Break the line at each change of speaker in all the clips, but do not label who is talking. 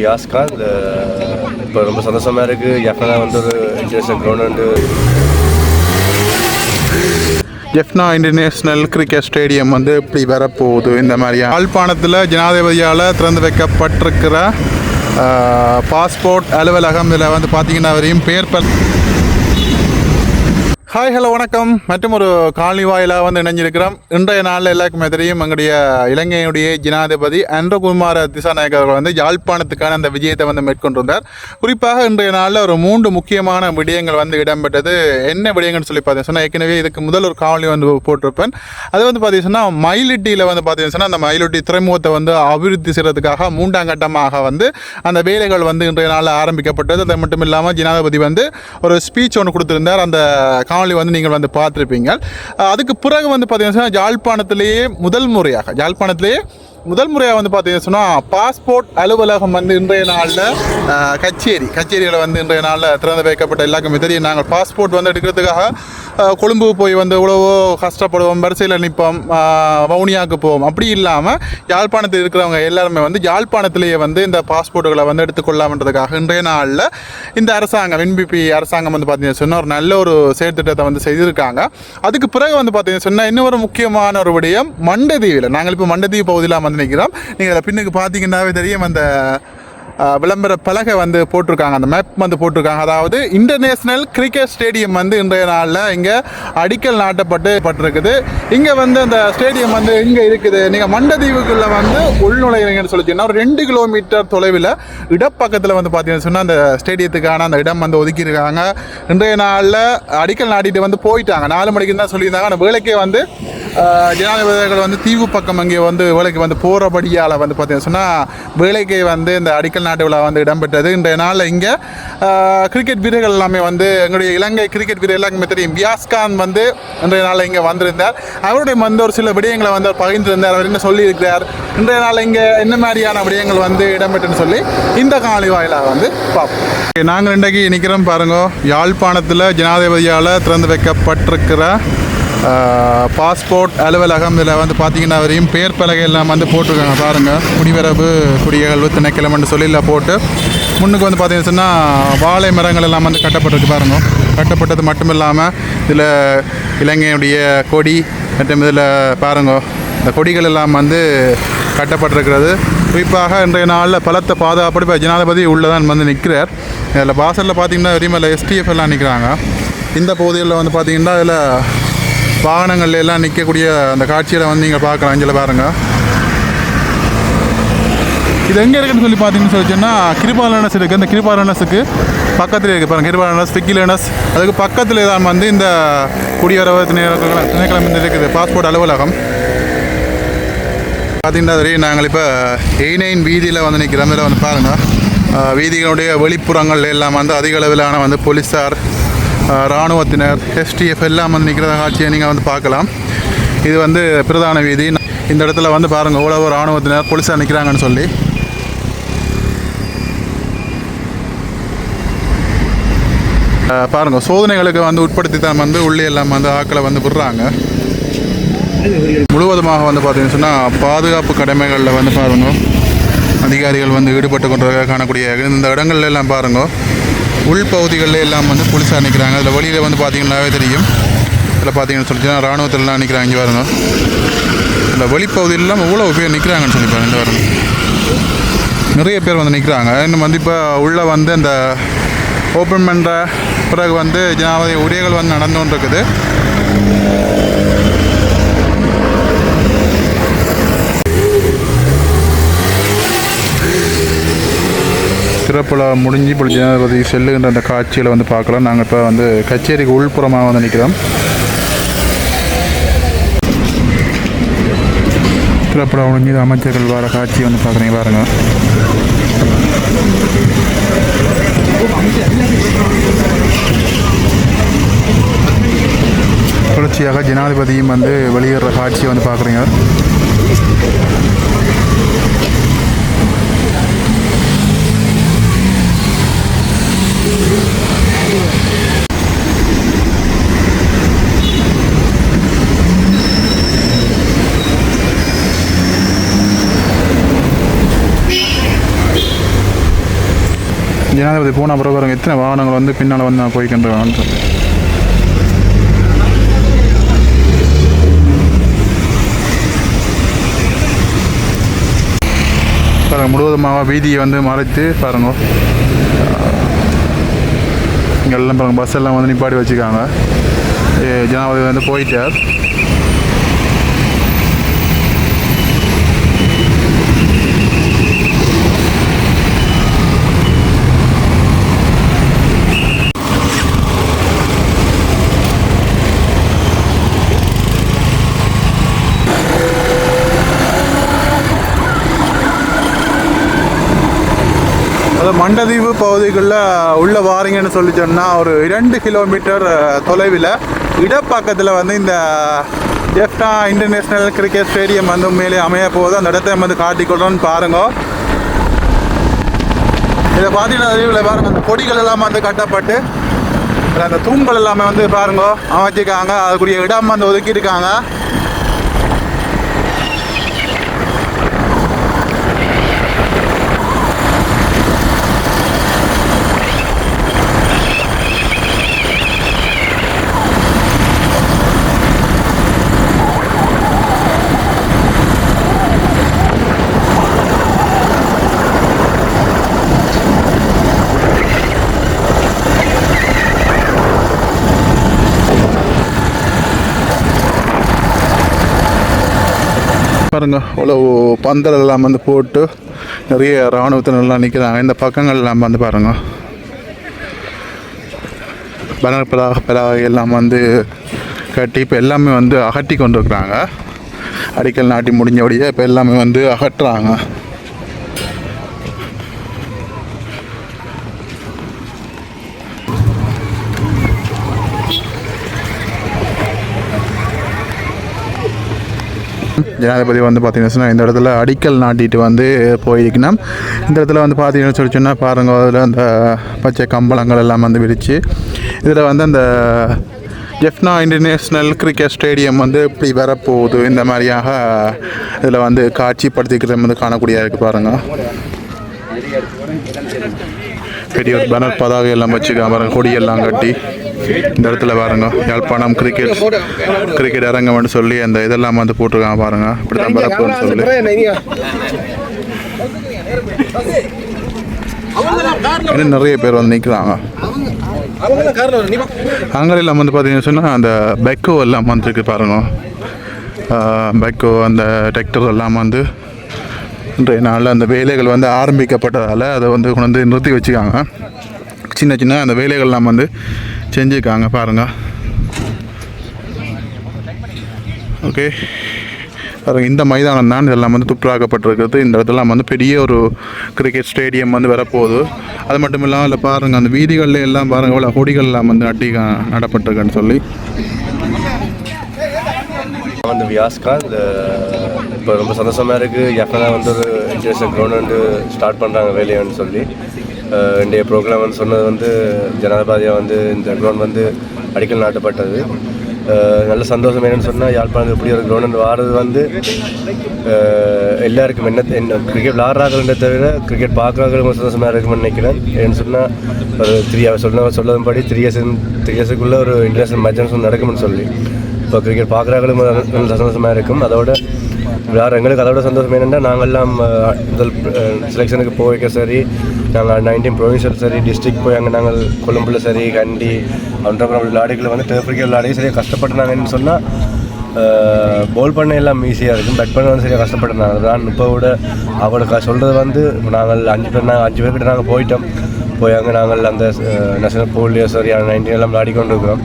வியாஸ்கான் இப்போ ரொம்ப சந்தோஷமாக இருக்குது எஃப்னா வந்து ஒரு international ground
Jaffna international cricket stadium வந்து இப்படி வரப்போகுது. இந்த மாதிரி யாழ்ப்பாணத்தில் ஜனாதிபதியால் திறந்து வைக்கப்பட்டிருக்கிற பாஸ்போர்ட் அலுவலகம் இதில் வந்து பார்த்தீங்கன்னா வரையும் பேர் பல் ஹாய் ஹலோ வணக்கம். மற்றும் ஒரு காலனி வாயிலாக வந்து இணைஞ்சிருக்கிறோம். இன்றைய நாளில் எல்லாருக்குமே தெரியும் எங்களுடைய இலங்கையினுடைய ஜனாதிபதி அன்றகுமார திசாநாயக் அவர்கள் வந்து யாழ்ப்பாணத்துக்கான அந்த விஜயத்தை வந்து மேற்கொண்டிருந்தார். குறிப்பாக இன்றைய நாளில் ஒரு மூன்று முக்கியமான விடயங்கள் வந்து இடம்பெற்றது. என்ன விடயங்கள்னு சொல்லி பார்த்தீங்கன்னா சொன்னால் ஏற்கனவே இதுக்கு முதல் ஒரு காவலி வந்து போட்டிருப்பேன். அது வந்து பார்த்தீங்கன்னா மயிலிட்டியில் வந்து பார்த்தீங்கன்னா அந்த மயிலிட்டி துறைமுகத்தை வந்து அபிவிருத்தி செய்கிறதுக்காக மூன்றாம் கட்டமாக வந்து அந்த வேலைகள் வந்து இன்றைய நாளில் ஆரம்பிக்கப்பட்டது. அது மட்டும் இல்லாமல் ஜனாதிபதி வந்து ஒரு ஸ்பீச் ஒன்று கொடுத்துருந்தார். அந்த காணொலி வந்து நீங்கள் வந்து பார்த்துருப்பீங்க. அதுக்கு பிறகு வந்து பார்த்தீங்கன்னா யாழ்ப்பாணத்திலேயே முதல் முறையாக யாழ்ப்பாணத்திலேயே முதல் முறையாக வந்து பார்த்தீங்கன்னா சொன்னால் பாஸ்போர்ட் அலுவலகம் வந்து இன்றைய நாளில் கச்சேரி கச்சேரியில் வந்து இன்றைய நாளில் திறந்து வைக்கப்பட்ட எல்லாருக்குமே தெரியும் நாங்கள் பாஸ்போர்ட் வந்து எடுக்கிறதுக்காக கொழும்பு போய் வந்து எவ்வளவோ கஷ்டப்படுவோம் வரிசையில் நிற்போம் வவுனியாவுக்கு போவோம் அப்படி இல்லாமல் யாழ்ப்பாணத்தில் இருக்கிறவங்க எல்லாருமே வந்து யாழ்ப்பாணத்திலேயே வந்து இந்த பாஸ்போர்ட்டுகளை வந்து எடுத்துக்கொள்ளாமன்றதுக்காக இன்றைய நாளில் இந்த அரசாங்கம் என்பிபி அரசாங்கம் வந்து பார்த்தீங்கன்னா சொன்னால் ஒரு நல்ல ஒரு செயற்திட்டத்தை வந்து செய்திருக்காங்க. அதுக்கு பிறகு வந்து பார்த்தீங்கன்னா சொன்னால் இன்னொரு முக்கியமான ஒரு விடயம் மண்டதீவில் நாங்கள் இப்போ மண்டதீவு பகுதியில் வந்து நிற்கிறோம். நீங்கள் அதில் பின்னுக்கு பார்த்தீங்கன்னாவே தெரியும் அந்த விளம்பர பலகை வந்து போட்டிருக்காங்க. அந்த மேப் வந்து போட்டிருக்காங்க. அதாவது இன்டர்நேஷ்னல் கிரிக்கெட் ஸ்டேடியம் வந்து இன்றைய நாளில் இங்கே அடிக்கல் நாட்டப்பட்டு பட்டிருக்குது. இங்கே வந்து அந்த ஸ்டேடியம் வந்து இங்கே இருக்குது. நீங்கள் மண்டதீவுக்குள்ளே வந்து உள்நுழைகிறீங்கன்னு சொல்லிச்சுன்னா ஒரு ரெண்டு கிலோமீட்டர் தொலைவில் இடப்பக்கத்தில் வந்து பார்த்தீங்கன்னு சொன்னால் அந்த ஸ்டேடியத்துக்கான அந்த இடம் வந்து ஒதுக்கியிருக்காங்க. இன்றைய நாளில் அடிக்கல் நாட்டிட்டு வந்து போயிட்டாங்க. நாலு மணிக்கு தான் சொல்லியிருந்தாங்க. அந்த வேலைக்கே வந்து ஜனாதிபதிகள் வந்து தீவு பக்கம் அங்கே வந்து வேலைக்கு வந்து போகிறபடியால் வந்து பார்த்தீங்கன்னு சொன்னால் வேலைக்கு வந்து இந்த அடிக்கல் நாட்டு விழா வந்து இடம்பெற்றது. இன்றைய நாளில் இங்கே கிரிக்கெட் வீரர்கள் எல்லாமே வந்து எங்களுடைய இலங்கை கிரிக்கெட் வீரர் எல்லாருக்குமே தெரியும். வியாஸ்கான் வந்து இன்றைய நாளில் இங்கே வந்திருந்தார். அவருடைய வந்து ஒரு சில விடயங்களை வந்து பகிர்ந்திருந்தார். அவர் என்ன சொல்லியிருக்கிறார்? இன்றைய நாளில் இங்கே என்ன மாதிரியான விடயங்கள் வந்து இடம்பெற்றுன்னு சொல்லி இந்த காணொலி வாயிலாக வந்து பார்ப்போம். நாங்கள் இன்றைக்கு நிற்கிறோம் பாருங்க யாழ்ப்பாணத்தில் ஜனாதிபதியால் திறந்து வைக்கப்பட்டிருக்கிற பாஸ்போர்ட் அலுவலகம் இதில் வந்து பார்த்தீங்கன்னா வரையும் பேர் பலகை எல்லாம் வந்து போட்டிருக்காங்க. பாருங்கள் குடிவரவு குடியகழ்வு திணைக்கிழமைன்னு சொல்லி இல்லை போட்டு முன்னுக்கு வந்து பார்த்தீங்கன்னு சொன்னால் வாழை மரங்கள் எல்லாம் வந்து கட்டப்பட்டிருக்கு பாருங்க. கட்டப்பட்டது மட்டும் இல்லாமல் இதில் இலங்கையுடைய கொடி மற்றும் இதில் பாருங்க. இந்த கொடிகள் எல்லாம் வந்து கட்டப்பட்டிருக்கிறது. குறிப்பாக இன்றைய நாளில் பலத்த பாதுகாப்படி இப்போ ஜனாதிபதி உள்ளதான் வந்து நிற்கிறார் இதில் வாசலில் பார்த்தீங்கன்னா வெறிமலை எஸ்டிஎஃப் எல்லாம் நிற்கிறாங்க இந்த பகுதியில் வந்து பார்த்திங்கன்னா இதில் வாகனங்கள்ல எல்லாம் நிற்கக்கூடிய அந்த காட்சியில் வந்து நீங்கள் பார்க்கலாம். அஞ்சலை பாருங்கள் இது எங்கே இருக்குன்னு சொல்லி பார்த்தீங்கன்னு சொல்லி சொன்னால் கிருபாலனஸ் இருக்குது இந்த கிருபாலனஸுக்கு பக்கத்தில் இருக்குது பாருங்கள் கிருபாலனஸ் பிக்கிலனஸ் அதுக்கு பக்கத்தில் தான் வந்து இந்த குடியுறவு திணைக்கிழமை இருக்குது. பாஸ்போர்ட் அலுவலகம். பார்த்தீங்கன்னா தெரியும். நாங்கள் இப்போ எய் நைன் வீதியில் வந்து நிற்கிற மாதிரி வந்து பாருங்கள் வீதிகளுடைய வெளிப்புறங்கள் எல்லாம் வந்து அதிக அளவிலான வந்து போலீஸார் இராணுவத்தினர் எஸ்டிஎஃப் எல்லாம் வந்து நிற்கிற காட்சியை நீங்கள் வந்து பார்க்கலாம். இது வந்து பிரதான வீதி. இந்த இடத்துல வந்து பாருங்கள் எவ்வளோ இராணுவத்தினர் போலீஸாக நிற்கிறாங்கன்னு சொல்லி. பாருங்கள் பாருங்க சோதனைகளுக்கு வந்து உட்படுத்தி தான் வந்து உள்ளே எல்லாம் வந்து ஆக்களை வந்து விடுறாங்க. முழுவதுமாக வந்து பார்த்தீங்கன்னு சொன்னால் பாதுகாப்பு கடமைகளில் வந்து பாருங்க அதிகாரிகள் வந்து ஈடுபட்டு கொண்டு காணக்கூடிய இந்த இடங்கள்ல எல்லாம் பாருங்க உள்பகுதிகளில் எல்லாம் வந்து போலீஸார் நிற்கிறாங்க அதில் வெளியில் வந்து பார்த்தீங்கன்னாவே தெரியும். இதில் பார்த்தீங்கன்னு சொல்லிச்சுன்னா இராணுவத்திலலாம் நிற்கிறாங்க இங்கே வரணும் இந்த வெளிப்பகுதியிலலாம் இவ்வளோ பேர் நிற்கிறாங்கன்னு சொல்லி பாருங்க இந்த வரணும் நிறைய பேர் வந்து நிற்கிறாங்க இன்னும் வந்து இப்போ உள்ளே வந்து அந்த ஓப்பன் பண்ணுற பிறகு வந்து ஜனாவதி உரைகள் வந்து நடந்து கொண்டு இருக்குது திறப்புலா முடிஞ்சு இப்போ ஜனாதிபதி செல்லுகின்ற அந்த காட்சியில் வந்து பார்க்கலாம். நாங்கள் இப்போ வந்து கச்சேரிக்கு உள்புறமாக வந்து நிற்கிறோம் திருப்பலா முடிஞ்சு அமைச்சர்கள் வர காட்சி வந்து பார்க்குறீங்க பாருங்கள் தொடர்ச்சியாக ஜனாதிபதியும் வந்து வெளியேற காட்சியை வந்து பார்க்குறீங்க. ஜனாதிபதி போன அப்புறம் எத்தனை வாகனங்கள் வந்து பின்னால் வந்து நான் போய்க்கின்றேன் சொல்லி. பாருங்கள் முழுவதுமாக வீதியை வந்து மறைத்து பாருங்க. இங்கே எல்லாம் பாருங்க பஸ் எல்லாம் வந்து நிப்பாட்டி வச்சுக்காங்க ஜனாபதி வந்து போயிட்டார். மண்டதீவு பகுதிகளில் உள்ள வாரீங்கன்னு சொல்லி சொன்னால் ஒரு இரண்டு கிலோமீட்டர் தொலைவில். இடப்பக்கத்தில் வந்து இந்த ஜெஃப்டா இன்டர்நேஷ்னல் கிரிக்கெட் ஸ்டேடியம் வந்து உண்மையிலே அமைய போகுது. அந்த இடத்த வந்து காட்டிக்கொள்றோன்னு பாருங்க. இதை பார்த்தீங்கன்னா அறிவில் பாருங்க. அந்த கொடிகள் எல்லாம் வந்து கட்டப்பட்டு அந்த தூண்கள் எல்லாமே வந்து பாருங்க அமைச்சிருக்காங்க. அதுக்குரிய இடம் வந்து ஒதுக்கியிருக்காங்க. பாருங்க அவ்வளோ பந்தல் எல்லாம் வந்து போட்டு நிறைய இராணுவத்தினர்லாம் நிற்கிறாங்க இந்த பக்கங்கள் எல்லாம் வந்து பாருங்க. பனர் பலாக பலாக எல்லாம் வந்து கட்டி இப்போ எல்லாமே வந்து அகட்டி கொண்டு இருக்கிறாங்க அடிக்கல் நாட்டி முடிஞ்சபடியே இப்போ எல்லாமே வந்து அகற்றுறாங்க ஜனாதிபதி வந்து பார்த்தீங்கன்னா சொன்னா இந்த இடத்துல அடிக்கல் நாட்டிட்டு வந்து போயிருக்கணும். இந்த இடத்துல வந்து பார்த்தீங்கன்னு சொல்லி சொன்னால் பாருங்க அதில் அந்த பச்சை கம்பளங்கள் எல்லாம் வந்து விரித்து இதில் வந்து அந்த ஜெஃப்னா இன்டர்நேஷ்னல் கிரிக்கெட் ஸ்டேடியம் வந்து இப்படி வரப்போகுது. இந்த மாதிரியாக இதில் வந்து காட்சிப்படுத்திக்கிறது வந்து காணக்கூடியதாக இருக்குது பாருங்கள் பெரிய ஒரு பேனர் பதாகை எல்லாம் வச்சுருக்காங்க கொடியெல்லாம் கட்டி. இந்த இடத்துல பாருங்க யாழ்ப்பாணம் கிரிக்கெட் கிரிக்கெட் அரங்கம்னு சொல்லி அந்த இதெல்லாம் வந்து போட்டிருக்காங்க பாருங்க. இப்படி தான் பரப்புன்னு சொல்லி. இன்னும் நிறைய பேர் வந்து நிற்கிறாங்க அங்கெல்லாம் வந்து பார்த்தீங்கன்னு சொன்னால் அந்த பெக்கோ எல்லாம் வந்துருக்கு பாருங்க. பெக்கோ அந்த டிராக்டர் எல்லாம் வந்து இன்றைய நாளில் அந்த வேலைகள் வந்து ஆரம்பிக்கப்பட்டதால் அதை வந்து கொண்டு வந்து நிறுத்தி வச்சுக்காங்க. சின்ன சின்ன அந்த வேலைகள்லாம் வந்து செஞ்சுருக்காங்க பாருங்கள் ஓகே பாருங்க இந்த மைதானம் தான் இதெல்லாம் வந்து துப்புராக்கப்பட்டிருக்கிறது இந்த இடத்துலாம் வந்து பெரிய ஒரு கிரிக்கெட் ஸ்டேடியம் வந்து வரப்போகுது. அது மட்டும் இல்லாமல் இல்லை பாருங்கள் அந்த வீதிகளில் எல்லாம் பாருங்கள் இவ்வளோ கொடிகள்லாம் எல்லாம் வந்து நட்டி நடப்பட்டிருக்குன்னு சொல்லி.
நான் வந்து வியாஸ்கான் இப்போ ரொம்ப சந்தோஷமாக இருக்குது எப்பனா வந்து ஒரு இன்டர்நேஷனல் கிரவுண்ட் வந்து ஸ்டார்ட் பண்ணுறாங்க வேலையான்னு சொல்லி. இன்றைய ப்ரோக்ராம் வந்து சொன்னது வந்து ஜனாதிபதியாக வந்து இந்த க்ரௌண்ட் வந்து அடிக்கல் நாட்டப்பட்டது. நல்ல சந்தோஷம் என்னன்னு சொன்னால் யாழ்ப்பாணம் இப்படி ஒரு க்ரௌண்ட் வந்து வாடுறது வந்து எல்லாருக்கும் என்ன என்ன கிரிக்கெட் விளாட்றாங்களே தவிர கிரிக்கெட் பார்க்குறாங்க சந்தோஷமாக இருக்கும்னு நினைக்கிறேன். ஏன்னு சொன்னால் ஒரு த்ரீ அவர் சொன்ன சொல்லதும்படி த்ரீ இயர்ஸ் த்ரீ இயர்ஸுக்குள்ளே ஒரு இன்டர்நேஷனல் மேட்சஸ் நடக்கும்னு சொல்லி. இப்போ கிரிக்கெட் பார்க்குறாங்களும் நல்ல சந்தோஷமாக இருக்கும். அதோட விளாட்ற எங்களுக்கு அதோட சந்தோஷம் என்னென்னா நாங்கள்லாம் முதல் செலெக்ஷனுக்கு போய்க்க சரி நாங்கள் நைன்டீன் ப்ரொவின்ஷியல் சரி டிஸ்ட்ரிக் போய் அங்கே நாங்கள் கொழும்புல சரி கண்டி அப்புறம் விளையாடிகளை வந்து டெர்ஃபிரிக்கல் விளையாடி சரியாக கஷ்டப்பட்டுனாங்கன்னு சொன்னால் போல் பண்ண எல்லாம் ஈஸியாக இருக்கும். பட் பண்ண வந்து சரியாக கஷ்டப்பட்டுனாங்க. தான் இப்போ கூட அவளுக்கு சொல்கிறது வந்து நாங்கள் அஞ்சு பேர் நாங்கள் அஞ்சு பேர்கிட்ட நாங்கள் போயிட்டோம். போய் அங்கே நாங்கள் அந்த நேஷனல் போலியோ சரி நைன்டீன் எல்லாம் விளையாடி கொண்டு இருக்கிறோம்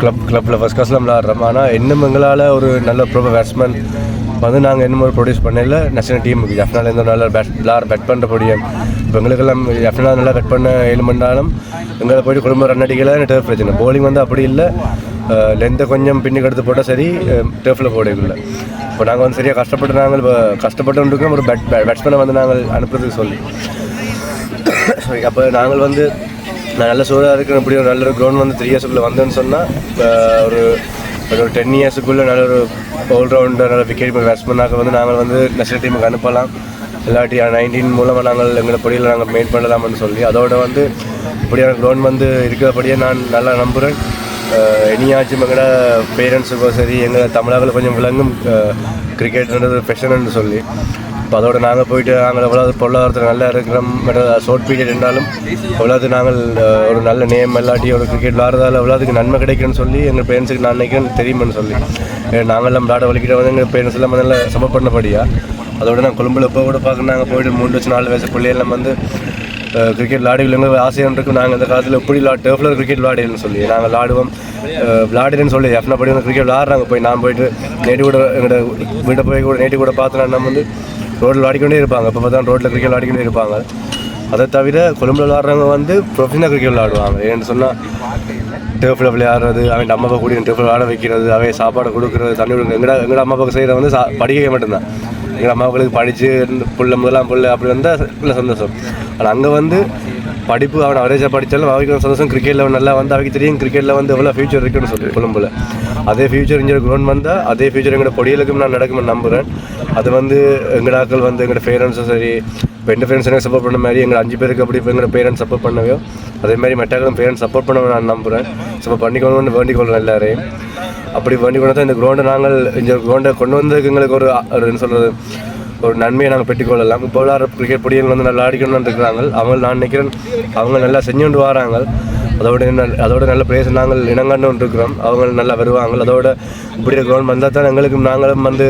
கிளப் கிளப்பில் ஃபஸ்ட் கிளாஸில் விளாட்றோம் ஆனால் இன்னும் எங்களால் ஒரு நல்ல ப்ரோ பேட்ஸ்மேன் வந்து நாங்கள் இன்னும் ஒரு ப்ரொடியூஸ் பண்ணல நேஷனல் டீமுக்கு எஃப்னாலேருந்து எந்த பேட் விளாட் பேட் பண்ணுற முடியும் இப்போ எங்களுக்கெல்லாம் எஃப்னால் நல்லா பேட் பண்ண ஏழு மண்டாலும் எங்களை போயிட்டு குடும்ப ரன் அடிக்கல டேர்ஃப் பிரச்சனை போலிங் வந்து அப்படி இல்லை. லென்த்தை கொஞ்சம் பின்னுக்கு எடுத்து போட்டால் சரி டேர்ஃபில் போடக்குள்ள இப்போ நாங்கள் வந்து சரியாக கஷ்டப்பட்டு நாங்கள் இப்போ கஷ்டப்பட்டு ஒரு பேட் பேட்ஸ்மேனை வந்து நாங்கள் அனுப்புறதுக்கு சொல்லி. சரி அப்போ நாங்கள் வந்து நான் நல்ல சூழலாக இருக்கிற இப்படி ஒரு நல்ல ஒரு கிரவுண்ட் வந்து த்ரீ இயர்ஸ்க்குள்ளே வந்தேன்னு சொன்னால் ஒரு ஒரு டென் இயர்ஸுக்குள்ளே நல்ல ஒரு ஆல்ரவுண்டர் நல்ல விக்கெட் பேட்ஸ்மேனாக வந்து நாங்கள் வந்து நேஷனல் டீமுக்கு அனுப்பலாம். இல்லாட்டி நைன்டீன் மூலமாக நாங்கள் எங்களோட பொடியில் நாங்கள் மெயின் பண்ணலாம்னு சொல்லி அதோட வந்து இப்படியான க்ரௌண்ட் வந்து இருக்கிறபடியே நான் நல்லா நம்புகிறேன் இனியாச்சும் எங்களோட பேரண்ட்ஸுக்கும் சரி எங்கள் தமிழாவில் கொஞ்சம் விளங்கும் கிரிக்கெட்ன்றது ஃபெஷன்னு சொல்லி. இப்போ அதோட நாங்கள் போயிட்டு நாங்கள் எவ்வளோ பொருளாதாரத்தில் நல்லா இருக்கிறோம் ஷார்ட் பீரியட் இருந்தாலும் எவ்வளோது நாங்கள் ஒரு நல்ல நேம் இல்லாட்டி ஒரு கிரிக்கெட் விளாட்றதால எவ்வளோதுக்கு நன்மை கிடைக்குன்னு சொல்லி எங்கள் பேரண்ட்ஸுக்கு நான் நினைக்கிறேன் தெரியுமென்னு சொல்லி. ஏன்னா நாங்கள்லாம் விளாட வலிக்கிட்ட வந்து எங்கள் பேரண்ட்ஸ் எல்லாம் நல்லா சப்போர்ட் பண்ணபடியா அதோட நான் கொழும்புல இப்போ கூட பார்க்க நாங்கள் போயிட்டு மூணு வச்சு நாலு வயசு பிள்ளையெல்லாம் வந்து கிரிக்கெட் விளையாடுகள் ஆசையாக இருக்கும். நாங்கள் இந்த காலத்தில் எப்படி விளா டேஃபில் கிரிக்கெட் விளையாடுன்னு சொல்லி நாங்கள் விளாடுவோம். விளையாடுன்னு சொல்லி எஃப்னா படி வந்து கிரிக்கெட் விளாட்றாங்க. போய் நான் போயிட்டு நேட்டி கூட எங்களோட வீட்டை போய் கூட நேட்டி கூட பார்த்தோன்னா நம்ம வந்து ரோட்டில் விளையாடிக்கொண்டே இருப்பாங்க. அப்போ பார்த்தா ரோட்டில் கிரிக்கெட் விளையாடிக்கொண்டே இருப்பாங்க. அதை தவிர கொழும்புல விளாட்றவங்க வந்து ப்ரொஃபஷனல் கிரிக்கெட் விளாடுவாங்க ஏன்னு சொன்னால் டேஃபில் விளையாடுறது அவன் அம்மா அப்பா கூடிய டேஃபில் விளாட வைக்கிறது அவன் சாப்பாடு கொடுக்குறது தண்ணி கொடுக்குறது. எங்கடா எங்கட அம்மா அப்பாவுக்கு செய்கிற வந்து சா படிக்க மட்டும்தான். எங்கள் அம்மாவுக்கு படித்து புள்ள முதலாம் புள்ள அப்படி வந்தால் இல்லை சந்தோஷம். ஆனால் அங்கே வந்து படிப்பு அவன் அவரேஜாக படித்தாலும் அவருக்கு சந்தோஷம். கிரிக்கெட்டில் நல்லா வந்து அவருக்கு தெரியும். கிரிக்கெட்டில் வந்து எவ்வளோ ஃபியூச்சர் இருக்குன்னு சொல்லி கொழும்புல. அதே ஃபியூச்சர் இங்கே க்ரௌண்ட் வந்தால் அதே ஃபியூச்சர் எங்களோட பொடியலுக்கும் நான் நடக்கும்னு நம்புகிறேன் அது வந்து எங்கடாக்கள் வந்து எங்களோட பேரண்ட்ஸும் சரி இப்போ ஃப்ரெண்ட்ஸ் எனக்கு சப்போர்ட் பண்ண மாதிரி எங்கள் அஞ்சு பேருக்கு அப்படி இப்போ எங்களோட பேரண்ட்ஸ் சப்போர்ட் பண்ணவையோ அதே மாதிரி மெட்டாக்களும் பேரண்ட்ஸ் சப்போர்ட் பண்ண நான் நம்புகிறேன் ஸோ பண்ணிக்கணும்னு வேண்டிக் கொள்கிறேன் எல்லாரையும். அப்படி வேண்டிக் கொண்டு தான் இந்த கிரௌண்டை நாங்கள் இந்த கிரௌண்டை கொண்டு வந்ததுக்கு எங்களுக்கு ஒரு ஒரு என்ன சொல்கிறது ஒரு நன்மையை நாங்கள் பெற்றுக்கொள்ளலாம். இப்போ விளாட்ற கிரிக்கெட் பொடிகள் வந்து நல்லா ஆடிக்கணும்னு இருக்கிறாங்க அவங்க நான் நினைக்கிறேன் அவங்க நல்லா செஞ்சு கொண்டு வராங்க. அதோட அதோட நல்ல பிளேஸ் நாங்கள் இனங்கண்டு இருக்கிறோம் அவங்க நல்லா வருவாங்க. அதோட இப்படி கிரௌண்ட் வந்தால் தான் எங்களுக்கும் நாங்களும் வந்து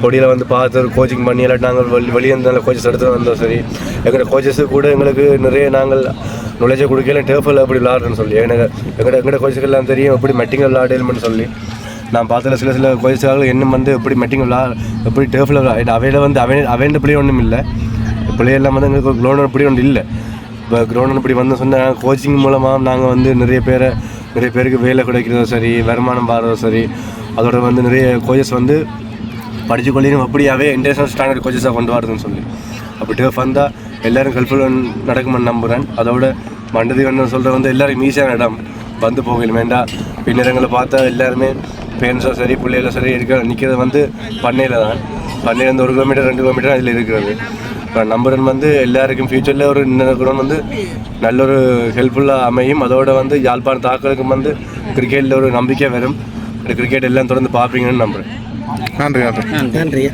பொடியில் வந்து பார்த்து ஒரு கோச்சிங் பண்ணி இல்லாட்டி நாங்கள் வெளி வெளியே இருந்து நல்ல கோச்சஸ் எடுத்து வந்தோம். சரி. எங்களோட கோச்சஸு கூட எங்களுக்கு நிறைய நாங்கள் நுழைச்சி கொடுக்கல. டேஃபில் எப்படி விளாட்றேன்னு சொல்லி. எனக்கு எங்களோட எங்களோட கோச்சஸ்க்கெல்லாம் தெரியும். எப்படி மெட்டிங் விளாடணும்னு சொல்லி. நான் பார்த்ததில் சில சில கோச்சஸ்க்காக என்ன வந்து எப்படி மெட்டிங் விளா எப்படி டேஃபில் விளா அவையில வந்து அவன் அவன் பிள்ளை ஒன்றும் இல்லை. பிள்ளையெல்லாம் வந்து எங்களுக்கு கிரௌண்ட் பிடி ஒன்றும் இல்லை. இப்போ கிரௌண்ட் இப்படி வந்து சொன்னால் கோச்சிங் மூலமாக நாங்கள் வந்து நிறைய பேரை நிறைய பேருக்கு வேலை கிடைக்கிறதும் சரி வருமானம் பாடுறதும் சரி அதோட வந்து நிறைய கோச்சஸ் வந்து படித்து கொள்ளியும் அப்படியாவே இன்டர்நேஷனல் ஸ்டாண்டர்ட் கோச்சஸாக கொண்டு வரதுன்னு சொல்லி. அப்படி டேஃப் வந்தால் எல்லோரும் ஹெல்ப்ஃபுல் நடக்குமென்னு நம்புகிறேன் அதோட மண்டதி வந்து சொல்கிற வந்து எல்லாருக்கும் ஈஸியான இடம். வந்து போகல வேண்டாம் பின்னரங்களை பார்த்தா எல்லாருமே பேரண்ட்ஸும் சரி பிள்ளைகளும் சரி இருக்கிற நிற்கிறது வந்து பண்ணையில் தான். பண்ணையிலேருந்து ஒரு கிலோமீட்டர் ரெண்டு கிலோமீட்டர் அதில் இருக்கிறது. இப்போ நம்புறன் வந்து எல்லாருக்கும் ஃப்யூச்சரில் ஒரு குணம் வந்து நல்ல ஒரு ஹெல்ப்ஃபுல்லாக அமையும். அதோட வந்து யாழ்ப்பாண தாக்கலுக்கும் வந்து கிரிக்கெட்டில் ஒரு நம்பிக்கை வரும். கிரிக்கெட் எல்லாம் தொடர்ந்து பார்ப்பீங்கன்னு நம்புகிறேன்
நன்றி நன்றி
நன்றி.